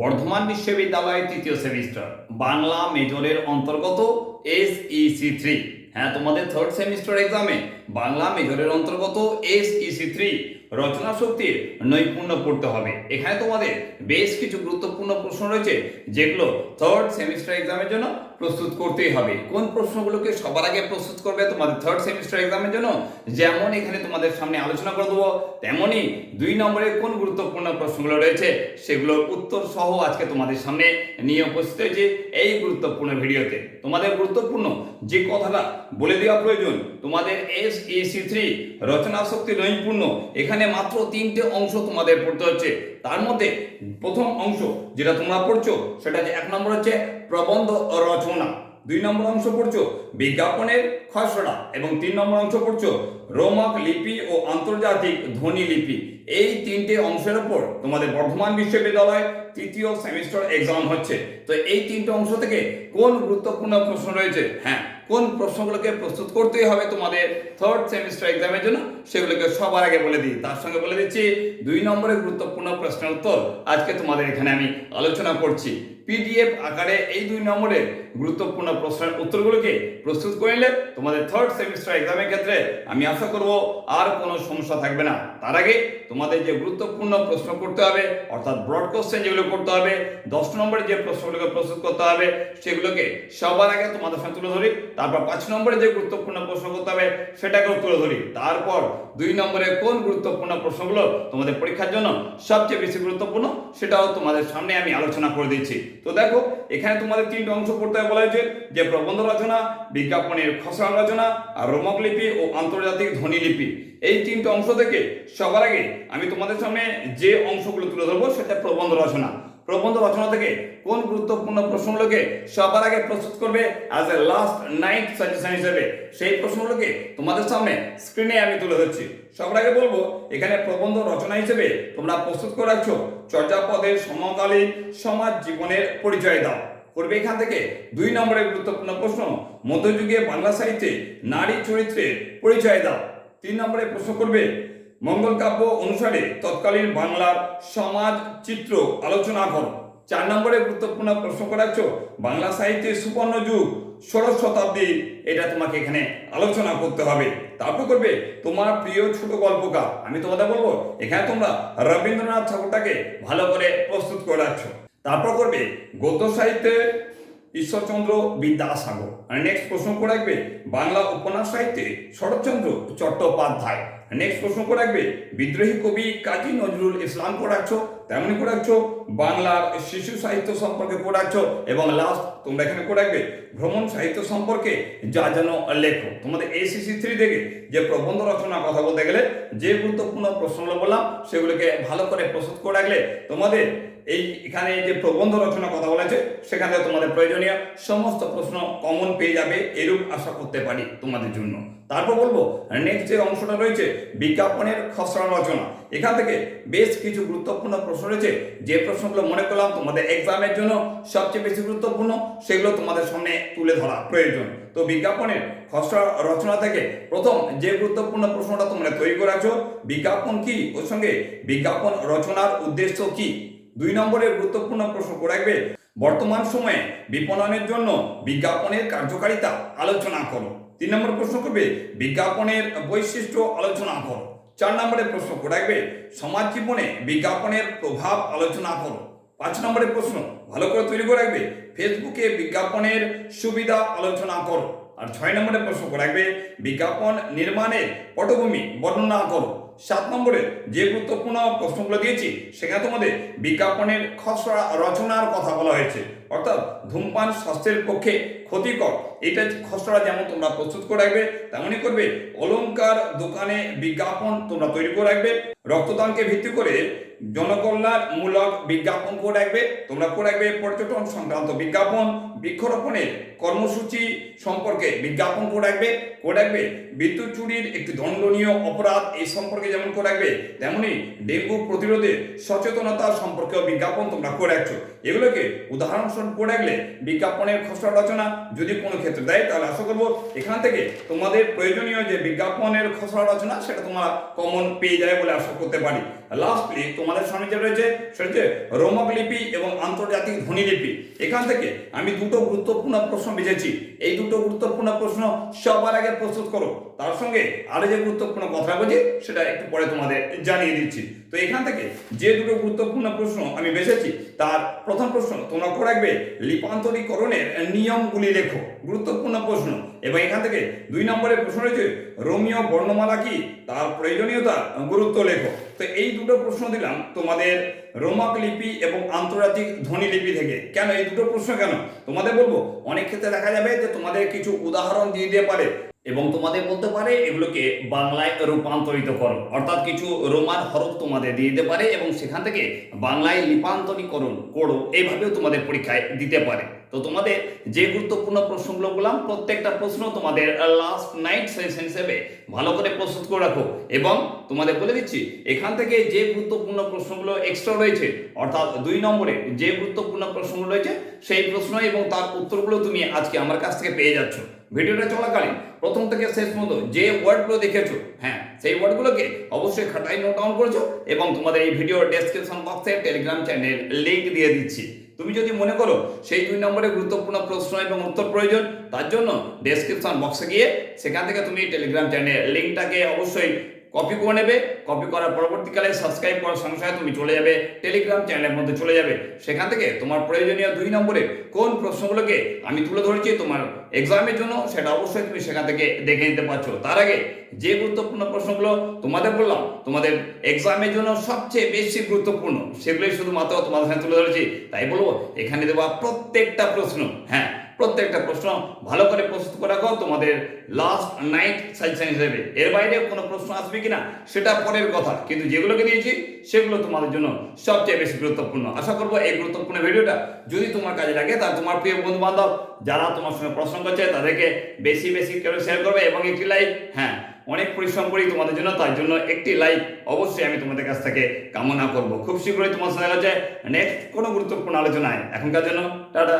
বর্ধমান বিশ্ববিদ্যালয়ের তৃতীয় সেমিস্টার। বাংলা মেজরের অন্তর্গত এস ইসি থ্রি হ্যাঁ তোমাদের থার্ড সেমিস্টার এক্সামে বাংলা মেজরের অন্তর্গত এস ইসি থ্রি রচনা শক্তির নৈপুণ্য পড়তে হবে। এখানে তোমাদের বেশ কিছু গুরুত্বপূর্ণ প্রশ্ন রয়েছে, যেগুলো থার্ড সেমিস্টার এক্সামের জন্য প্রস্তুত করতেই হবে। কোন প্রশ্নগুলোকে সবার আগে প্রস্তুত করবে তোমাদের থার্ড সেমিস্টার এক্সামের জন্য? যেমন এখানে তোমাদের সামনে আলোচনা করে দেবো তেমনই দুই নম্বরের কোন গুরুত্বপূর্ণ প্রশ্নগুলো রয়েছে সেগুলোর উত্তর সহ আজকে তোমাদের সামনে নিয়ে উপস্থিত হয়েছে এই গুরুত্বপূর্ণ ভিডিওতে। তোমাদের গুরুত্বপূর্ণ যে কথাটা বলে দেওয়া প্রয়োজন, তোমাদের এস এসি থ্রি রচনা শক্তি নৈপুণ্য, এখানে মাত্র তিনটে অংশ তোমাদের পড়তে হচ্ছে। তার মধ্যে প্রথম অংশ যেটা তোমরা পড়ছো, সেটা এক নম্বর হচ্ছে প্রবন্ধ রচনা দুই নম্বর অংশ পড়ছো বিজ্ঞাপনের খসড়া এবং তিন নম্বর অংশ পড়ছো রোমক লিপি ও আন্তর্জাতিক ধ্বনি লিপি। এই তিনটে অংশের উপর তোমাদের বর্ধমান বিশ্ববিদ্যালয় তৃতীয় সেমিস্টার এক্সাম হচ্ছে। তো এই তিনটে অংশ থেকে কোন গুরুত্বপূর্ণ প্রশ্ন রয়েছে? হ্যাঁ কোন প্রশ্নগুলোকে প্রস্তুত করতেই হবে তোমাদের থার্ড সেমিস্টার এক্সামের জন্য সেগুলোকে সবার আগে বলে দিই। তার সঙ্গে বলে দিচ্ছি, দুই নম্বরের গুরুত্বপূর্ণ প্রশ্নের উত্তর আজকে তোমাদের এখানে আমি আলোচনা করছি। পিডিএফ আকারে এই দুই নম্বরের গুরুত্বপূর্ণ প্রশ্নের উত্তরগুলোকে প্রস্তুত করে নিলে তোমাদের থার্ড সেমিস্টার এক্সামের ক্ষেত্রে আমি আশা করব আর কোনো সমস্যা থাকবে না। তার আগে তোমাদের যে গুরুত্বপূর্ণ প্রশ্ন করতে হবে, অর্থাৎ ব্রড কোশ্চেন যেগুলো করতে হবে, দশ নম্বরে যে প্রশ্নগুলোকে প্রস্তুত করতে হবে, সেগুলোকে সবার আগে তোমাদের সঙ্গে তুলে ধরি। তারপর পাঁচ নম্বরে যে গুরুত্বপূর্ণ প্রশ্ন করতে হবে, সেটাকেও তুলে ধরি। তারপর দুই নম্বরে কোন গুরুত্বপূর্ণ প্রশ্নগুলো তোমাদের পরীক্ষার জন্য সবচেয়ে বেশি গুরুত্বপূর্ণ সেটাও তোমাদের সামনে আমি আলোচনা করে দিচ্ছি। তো দেখো, এখানে তোমাদের তিনটে অংশ পড়তে বলা হয়েছে, যে প্রবন্ধ রচনা, বিজ্ঞাপনের খসড়া রচনা, আর রোমক লিপি ও আন্তর্জাতিক ধ্বনি লিপি। এই তিনটে অংশ থেকে সবার আগে আমি তোমাদের সামনে যে অংশগুলো তুলে ধরবো সেটা প্রবন্ধ রচনা। প্রবন্ধ রচনা থেকে কোন গুরুত্বপূর্ণ প্রশ্নগুলোকে সবার আগে প্রস্তুত করবে as a last night suggestion হিসেবে? সেই প্রশ্নগুলোকে তোমাদের সামনে স্ক্রিনে আমি তুলে ধরছি। সবার আগে বলব, এখানে প্রবন্ধ রচনা হিসেবে তোমরা প্রস্তুত করে রাখছো, চর্যাপদের সমকালীন সমাজ জীবনের পরিচয় দাও। করবে এখান থেকে দুই নম্বরের গুরুত্বপূর্ণ প্রশ্ন, মধ্যযুগীয় বাংলা সাহিত্যে নারী চরিত্রের পরিচয় দাও। তিন নম্বরে প্রশ্ন করবে মঙ্গল কাব্য অনুসারে তৎকালীন বাংলার সমাজ চিত্র আলোচনা করো চার নম্বরে গুরুত্বপূর্ণ প্রশ্ন করাচ্ছ বাংলা সাহিত্যের সুবর্ণ যুগ, ষোড়শ শতাব্দী, এটা তোমাকে এখানে আলোচনা করতে হবে। তারপর করবে তোমার প্রিয় ছোট গল্পকার। আমি তোমাদের বলব, এখানে তোমরা রবীন্দ্রনাথ ঠাকুরটাকে ভালো করে প্রস্তুত করে রাখছ। তারপর করবে গদ্য সাহিত্যে ঈশ্বরচন্দ্র বিদ্যাসাগর। আর নেক্সট প্রশ্ন করে রাখবে, বাংলা উপন্যাস সাহিত্যে শরৎচন্দ্র চট্টোপাধ্যায়। নেক্সট প্রশ্ন করে রাখবে বিদ্রোহী কবি কাজী নজরুল ইসলাম করে রাখছো। তেমনি করে রাখছো, বাংলার শিশু সাহিত্য সম্পর্কে করে রাখছো, এবং লাস্ট তোমরা এখানে করে রাখবে, ভ্রমণ সাহিত্য সম্পর্কে যা যেন লেখো। তোমাদের এসিসি থ্রি থেকে যে প্রবন্ধ রচনা কথা বলতে গেলে, যে গুরুত্বপূর্ণ প্রশ্নগুলো বললাম, সেগুলোকে ভালো করে প্রস্তুত করে রাখলে তোমাদের এই এখানে যে প্রবন্ধ রচনা কথা বলেছে সেখান তোমাদের প্রয়োজনীয় সমস্ত প্রশ্ন কমন পেয়ে যাবে, এরূপ আশা করতে পারি তোমাদের জন্য। তারপর বলব নেক্সট যে অংশটা রয়েছে, বিজ্ঞাপনের খসড়া রচনা। এখান থেকে বেশ কিছু গুরুত্বপূর্ণ প্রশ্ন রয়েছে, যে প্রশ্নগুলো মনে করলাম তোমাদের এক্সামের জন্য সবচেয়ে বেশি গুরুত্বপূর্ণ, সেগুলো তোমাদের সামনে তুলে ধরা প্রয়োজন। তো বিজ্ঞাপনের খসড়া রচনা থেকে প্রথম যে গুরুত্বপূর্ণ প্রশ্নটা তোমরা তৈরি করে আছো বিজ্ঞাপন কি? ওর সঙ্গে বিজ্ঞাপন রচনার উদ্দেশ্য কি? দুই নম্বরের গুরুত্বপূর্ণ প্রশ্ন করে রাখবে, বর্তমান সময়ে বিপণনের জন্য বিজ্ঞাপনের কার্যকারিতা আলোচনা করো। তিন নম্বর প্রশ্ন করবে, বিজ্ঞাপনের বৈশিষ্ট্য আলোচনা করো। চার নম্বরে প্রশ্ন রাখবে? সমাজ জীবনে বিজ্ঞাপনের প্রভাব আলোচনা করো। পাঁচ নম্বরের প্রশ্ন, ভালো করে তৈরি করে রাখবে? ফেসবুকে বিজ্ঞাপনের সুবিধা আলোচনা করো। আর ছয় নম্বরে প্রশ্ন রাখবে? বিজ্ঞাপন নির্মাণের পটভূমি বর্ণনা করো। সাত নম্বরে যে গুরুত্বপূর্ণ প্রশ্নগুলো দিয়েছি, সেখানে তোমাদের বিজ্ঞাপনের খসড়া রচনার কথা বলা হয়েছে। অর্থাৎ ধূমপান স্বাস্থ্যের পক্ষে ক্ষতিকর। এটা খসড়া যেমন তোমরা প্রস্তুত করে রাখবে, তেমনই করবে। অলঙ্কার দোকানে বিজ্ঞাপন তোমরা তৈরি করে রাখবে। রক্তদানকে ভিত্তি করে জনকল্যাণমূলক বিজ্ঞাপন করে রাখবে তোমরা করে রাখবে পর্যটন সংক্রান্ত বিজ্ঞাপন, বৃক্ষরোপণের কর্মসূচি সম্পর্কে বিজ্ঞাপন করে রাখবে করে রাখবে বিদ্যুৎ চুরির একটি দণ্ডনীয় অপরাধ এই সম্পর্কে যেমন করে রাখবে তেমনি ডেঙ্গু প্রতিরোধে সচেতনতা সম্পর্কেও বিজ্ঞাপন তোমরা করে রাখছো এগুলোকে উদাহরণস্বরূপ করে রাখলে বিজ্ঞাপনের খসড়া রচনা যদি কোনো ক্ষেত্রে দেয়, তাহলে আশা করব এখান থেকে তোমাদের প্রয়োজনীয় যে বিজ্ঞাপনের খসড়া রচনা, সেটা তোমরা কমন পেয়ে যাবে বলে আশা করতে পারি। লাস্টলি তোমাদের সামনে যে রয়েছে, সেটা হচ্ছে রোমক লিপি এবং আন্তর্জাতিক ধ্বনি লিপি। এখান থেকে আমি দুটো গুরুত্বপূর্ণ প্রশ্ন বেঁচেছি এই দুটো গুরুত্বপূর্ণ প্রশ্ন সবার আগে প্রস্তুত করো। তার সঙ্গে আরও যে গুরুত্বপূর্ণ কথা বলছি, সেটা একটু পরে তোমাদের জানিয়ে দিচ্ছি। তো এখান থেকে যে দুটো গুরুত্বপূর্ণ প্রশ্ন আমি বেছেছি তার প্রথম প্রশ্ন, তোমরা করে রাখবে, লিপান্তরীকরণের নিয়মগুলি লেখো। গুরুত্বপূর্ণ প্রশ্ন। এবং এখান থেকে দুই নম্বরের প্রশ্ন রয়েছে রোমিও বর্ণমালা কি? তার প্রয়োজনীয়তা গুরুত্ব লেখো। তো এই দুটো প্রশ্ন দিলাম তোমাদের রোমাক লিপি এবং আন্তর্জাতিক ধ্বনি লিপি থেকে। কেন এই দুটো প্রশ্ন কেন? তোমাদের বলব, অনেক ক্ষেত্রে দেখা যাবে যে তোমাদের কিছু উদাহরণ দিয়ে দিতে পারে। এবং তোমাদের বলতে পারে এগুলোকে বাংলায় রূপান্তরিত করো। অর্থাৎ কিছু রোমান হরফ তোমাদের দিয়ে দিতে পারে এবং সেখান থেকে বাংলায় লিপান্তরীকরণ করো। এইভাবেও তোমাদের পরীক্ষায় দিতে পারে। তো তোমাদের যে গুরুত্বপূর্ণ প্রশ্নগুলো বললাম, প্রত্যেকটা প্রশ্ন তোমাদের লাস্ট নাইট সেশন হিসেবে ভালো করে প্রস্তুত করে রাখো এবং তোমাদের বলে দিচ্ছি, এখান থেকে যে গুরুত্বপূর্ণ প্রশ্নগুলো এক্সট্রা রয়েছে, অর্থাৎ দুই নম্বরে যে গুরুত্বপূর্ণ প্রশ্নগুলো রয়েছে, সেই প্রশ্ন এবং তার উত্তরগুলো তুমি আজকে আমার কাছ থেকে পেয়ে যাচ্ছ। ভিডিওটা চলাকালীন। প্রথম থেকে শেষ পর্যন্ত যে ওয়ার্ডগুলো দেখেছ হ্যাঁ সেই ওয়ার্ডগুলোকে অবশ্যই খাতায় নোট ডাউন করেছ এবং তোমাদের এই ভিডিও ডেসক্রিপশন বক্সে টেলিগ্রাম চ্যানেল লিঙ্ক দিয়ে দিচ্ছি। তুমি যদি মনে করো সেই দুই নম্বরে গুরুত্বপূর্ণ প্রশ্ন এবং উত্তর প্রয়োজন, তার জন্য ডেসক্রিপশন বক্সে গিয়ে সেখান থেকে তুমি টেলিগ্রাম চ্যানেল লিঙ্কটাকে অবশ্যই কপি করে নেবে কপি করার পরবর্তীকালে সাবস্ক্রাইব করার সঙ্গে সঙ্গে তুমি চলে যাবে টেলিগ্রাম চ্যানেলের মধ্যে চলে যাবে। সেখান থেকে তোমার প্রয়োজনীয় দুই নম্বরে কোন প্রশ্নগুলোকে আমি তুলে ধরেছি তোমার এক্সামের জন্য, সেটা অবশ্যই তুমি সেখান থেকে দেখে নিতে পারছ। তার আগে যে গুরুত্বপূর্ণ প্রশ্নগুলো তোমাদের বললাম, তোমাদের এক্সামের জন্য সবচেয়ে বেশি গুরুত্বপূর্ণ, সেগুলোই শুধুমাত্র তোমাদের সাথে তুলে ধরেছি। তাই বলব, এখানে দেওয়া প্রত্যেকটা প্রশ্ন হ্যাঁ প্রত্যেকটা প্রশ্ন ভালো করে প্রস্তুত করে রাখো, তোমাদের লাস্ট নাইট সাজেশন হিসেবে। এর বাইরে কোনো প্রশ্ন আসবে কিনা, সেটা পরের কথা। কিন্তু যেগুলোকে দিয়েছি, সেগুলো তোমাদের জন্য সবচেয়ে বেশি গুরুত্বপূর্ণ। আশা করব এই গুরুত্বপূর্ণ ভিডিওটা যদি তোমার কাজে লাগে তার তোমার প্রিয় বন্ধু বান্ধব যারা তোমার সঙ্গে প্রশ্ন করছে, তাদেরকে বেশি বেশি করে শেয়ার করবে এবং একটি লাইক হ্যাঁ অনেক পরিশ্রম করি তোমাদের জন্য, তার জন্য একটি লাইক অবশ্যই আমি তোমাদের কাছ থেকে কামনা করব। খুব শীঘ্রই তোমার সঙ্গে নেক্সট কোনো গুরুত্বপূর্ণ আলোচনায়। এখনকার জন্য, টাটা।